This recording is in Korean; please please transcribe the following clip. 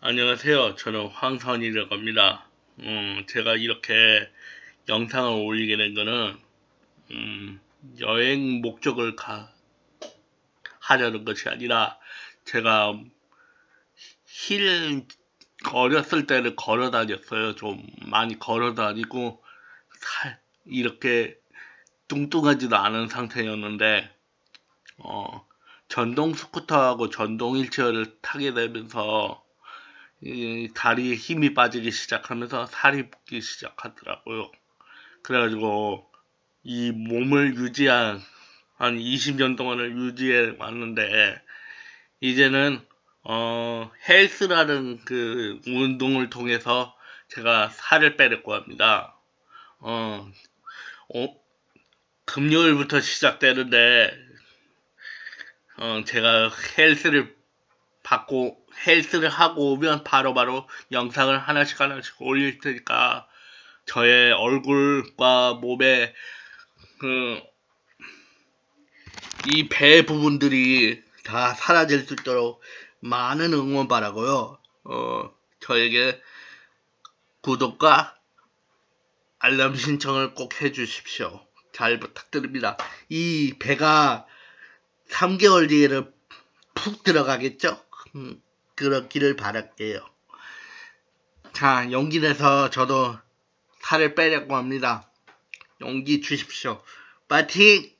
안녕하세요. 저는 황선이라고 합니다. 음, 제가 이렇게 영상을 올리게 된 거는, 음, 여행 목적을 가, 하려는 것이 아니라, 제가 힐, 어렸을 때는 걸어 다녔어요. 좀 많이 걸어 다니고, 살, 이렇게 뚱뚱하지도 않은 상태였는데, 어, 전동 스쿠터하고 전동 휠체어를 타게 되면서, 이 다리에 힘이 빠지기 시작하면서 살이 붙기 시작하더라고요. 그래가지고 이 몸을 유지한 한 20년 동안을 유지해 왔는데 이제는 어 헬스라는 그 운동을 통해서 제가 살을 빼려고 합니다. 어, 어, 금요일부터 시작되는데 어, 제가 헬스를 받고 헬스를 하고 오면 바로 바로 영상을 하나씩 하나씩 올릴 테니까 저의 얼굴과 몸에 그 이 배 부분들이 다 사라질 수 있도록 많은 응원 바라고요. 어, 저에게 구독과 알람 신청을 꼭 해주십시오. 잘 부탁드립니다. 이 배가 3개월 뒤에는 푹 들어가겠죠? 음, 그렇기를 바랄게요. 자, 용기 내서 저도 살을 빼려고 합니다. 용기 주십시오. 파이팅!